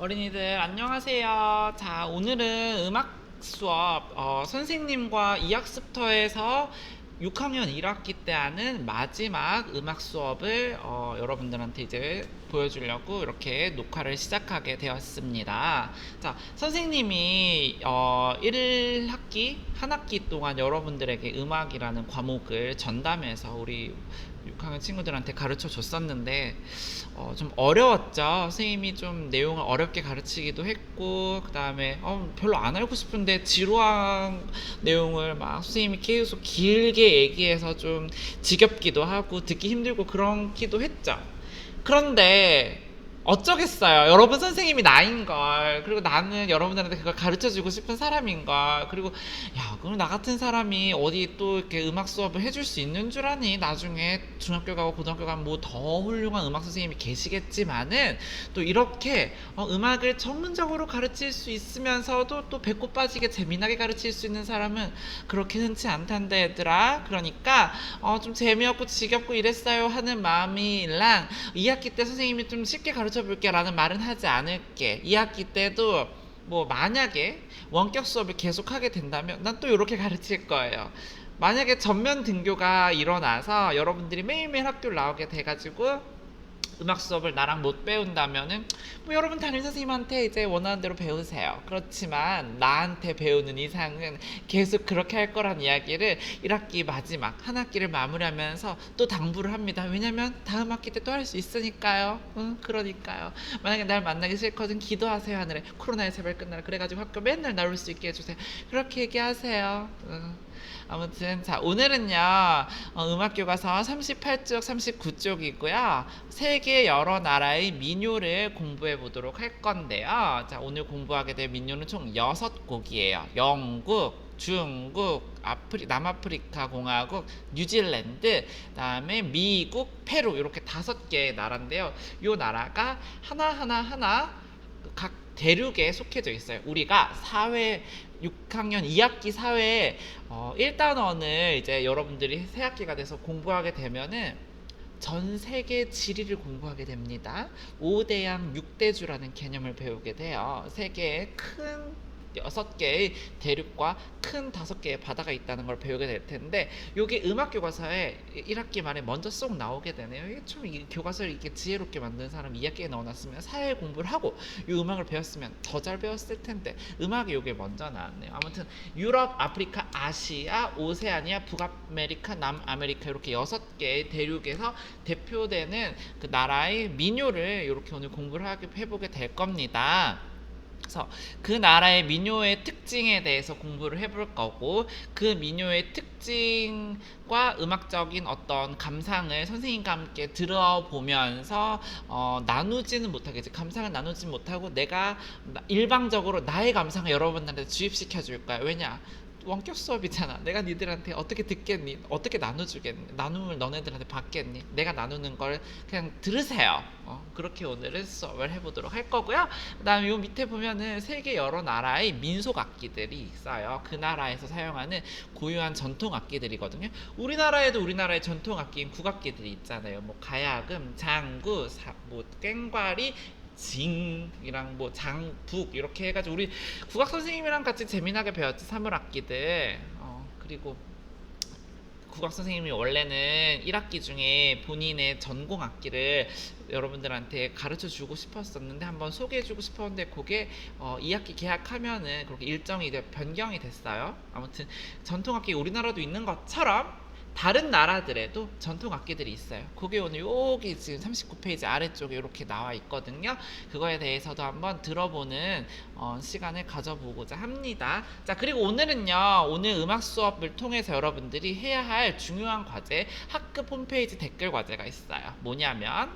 어린이들 안녕하세요. 자 오늘은 음악 수업 어, 선생님과 이학습터에서 6학년 1학기 때 하는 마지막 음악 수업을 어, 여러분들한테 이제 보여주려고 이렇게 녹화를 시작하게 되었습니다. 자 선생님이 어, 1학기 한 학기 동안 여러분들에게 음악이라는 과목을 전담해서 우리 6학년 친구들한테 가르쳐 줬었는데 어, 좀 어려웠죠. 선생님이 좀 내용을 어렵게 가르치기도 했고 그 다음에 어, 별로 안 알고 싶은데 지루한 내용을 막 선생님이 계속 길게 얘기해서 좀 지겹기도 하고 듣기 힘들고 그렇기도 했죠. 그런데 어쩌겠어요. 여러분 선생님이 나인 걸. 그리고 나는 여러분들한테 그걸 가르쳐 주고 싶은 사람인 걸. 그리고 야, 그럼 나 같은 사람이 어디 또 이렇게 음악 수업을 해줄 수 있는 줄 아니? 나중에 중학교 가고 고등학교 가면 뭐 더 훌륭한 음악 선생님이 계시겠지만은 또 이렇게 어, 음악을 전문적으로 가르칠 수 있으면서도 또 배꼽 빠지게 재미나게 가르칠 수 있는 사람은 그렇게 흔치 않단다 얘들아. 그러니까 어, 좀 재미없고 지겹고 이랬어요 하는 마음이랑 2학기 때 선생님이 좀 쉽게 가르쳐 볼게 라는 말은 하지 않을게. 2학기 때도 뭐 만약에 원격 수업을 계속하게 된다면 난 또 이렇게 가르칠 거예요. 만약에 전면 등교가 일어나서 여러분들이 매일매일 학교를 나오게 돼가지고 음악 수업을 나랑 못 배운다면은 뭐 여러분 담임 선생님한테 이제 원하는 대로 배우세요. 그렇지만 나한테 배우는 이상은 계속 그렇게 할 거란 이야기를 1학기 마지막 한 학기를 마무리하면서 또 당부를 합니다. 왜냐면 다음 학기 때 또 할 수 있으니까요. 응, 그러니까요. 만약에 날 만나기 싫거든 기도하세요 하늘에 코로나의 제발 끝나라. 그래가지고 학교 맨날 나올 수 있게 해주세요. 그렇게 얘기하세요. 응. 아무튼 자 오늘은요 어, 음악 교과서 38쪽 39쪽이고요 세계 여러 나라의 민요를 공부해 보도록 할 건데요 자 오늘 공부하게 될 민요는 총 6곡이에요 영국 중국, 아프리, 남아프리카 공화국, 뉴질랜드, 그다음에 미국, 페루 이렇게 다섯 개의 나라인데요. 요 나라가 하나 하나 하나 각 대륙에 속해져 있어요. 우리가 사회 6학년 2학기 사회 어, 1단원을 이제 여러분들이 새 학기가 돼서 공부하게 되면은 전 세계 지리를 공부하게 됩니다. 5대양 6대주라는 개념을 배우게 돼요. 세계의 큰 여섯 개의 대륙과 큰 다섯 개의 바다가 있다는 걸 배우게 될 텐데 요게 음악 교과서에 1학기 말에 먼저 쏙 나오게 되네요. 이게 좀이 교과서를 이렇게 지혜롭게 만든 사람 2학기에 넣어놨으면 사회 공부를 하고 이 음악을 배웠으면 더 잘 배웠을 텐데 음악이 요게 먼저 나왔네요. 아무튼 유럽, 아프리카, 아시아, 오세아니아, 북아메리카, 남아메리카 이렇게 여섯 개의 대륙에서 대표되는 그 나라의 민요를 이렇게 오늘 공부를 하게 해보게 될 겁니다. 그래서 그 나라의 민요의 특징에 대해서 공부를 해볼 거고 그 민요의 특징과 음악적인 어떤 감상을 선생님과 함께 들어보면서 어, 나누지는 못하겠지. 감상을 나누지 못하고 내가 나- 일방적으로 나의 감상을 여러분들한테 주입시켜 줄 거야. 왜냐 원격 수업이잖아. 내가 니들한테 어떻게 듣겠니? 어떻게 나눠주겠니? 나눔을 너네들한테 받겠니? 내가 나누는 걸 그냥 들으세요. 어, 그렇게 오늘은 수업을 해보도록 할 거고요. 그 다음에 요 밑에 보면은 세계 여러 나라의 민속 악기들이 있어요. 그 나라에서 사용하는 고유한 전통 악기들이거든요. 우리나라에도 우리나라의 전통 악기인 국악기들이 있잖아요. 뭐 가야금, 장구, 사, 뭐 꽹과리, 징이랑 뭐 장 북 이렇게 해가지고 우리 국악 선생님이랑 같이 재미나게 배웠지 사물 악기들. 어 그리고 국악 선생님이 원래는 1학기 중에 본인의 전공 악기를 여러분들한테 가르쳐 주고 싶었었는데 한번 소개해 주고 싶었는데 그게 어 2학기 개학하면은 그렇게 일정이 변경이 됐어요. 아무튼 전통 악기 우리나라도 있는 것처럼 다른 나라들에도 전통 악기들이 있어요. 그게 오늘 여기 지금 39페이지 아래쪽에 이렇게 나와 있거든요. 그거에 대해서도 한번 들어보는 어, 시간을 가져보고자 합니다. 자, 그리고 오늘은요, 오늘 음악 수업을 통해서 여러분들이 해야 할 중요한 과제, 학급 홈페이지 댓글 과제가 있어요. 뭐냐면,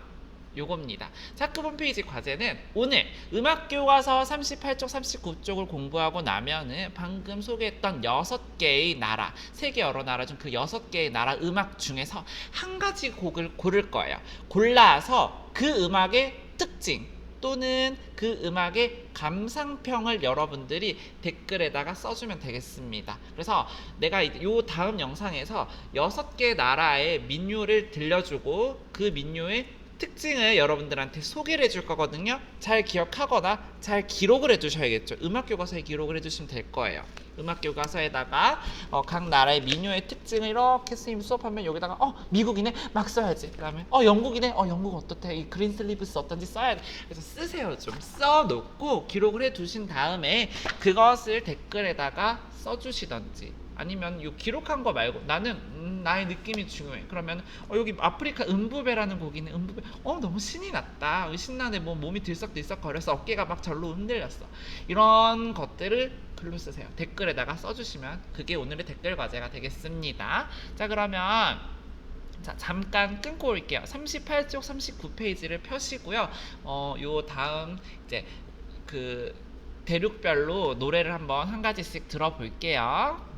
요겁니다. 학급 홈페이지 과제는 오늘 음악 교과서 38쪽, 39쪽을 공부하고 나면은 방금 소개했던 6개의 나라, 세계 여러 나라 중 그 6개의 나라 음악 중에서 한 가지 곡을 고를 거예요. 골라서 그 음악의 특징 또는 그 음악의 감상평을 여러분들이 댓글에다가 써주면 되겠습니다. 그래서 내가 이 다음 영상에서 6개 나라의 민요를 들려주고 그 민요의 특징을 여러분들한테 소개를 해줄 거거든요. 잘 기억하거나 잘 기록을 해주셔야겠죠. 음악 교과서에 기록을 해주시면 될 거예요. 음악 교과서에다가 어, 각 나라의 민요의 특징을 이렇게 선생님 수업하면 여기다가 어 미국이네 막 써야지. 그다음에 어 영국이네 어 영국 어떻대 이 그린 슬리브스 어떤지 써야 돼. 그래서 쓰세요 좀 써놓고 기록을 해두신 다음에 그것을 댓글에다가 써주시던지. 아니면 요 기록한 거 말고 나는 음, 나의 느낌이 중요해. 그러면 어, 여기 아프리카 음부배라는 곡이네. 음부배. 어 너무 신이 났다. 어, 신나네. 뭐 몸이 들썩들썩 거려서 어깨가 막 절로 흔들렸어. 이런 것들을 글로 쓰세요. 댓글에다가 써주시면 그게 오늘의 댓글 과제가 되겠습니다. 자 그러면 자 잠깐 끊고 올게요. 38쪽 39페이지를 펴시고요. 어 요 다음 이제 그 대륙별로 노래를 한번 한 가지씩 들어볼게요.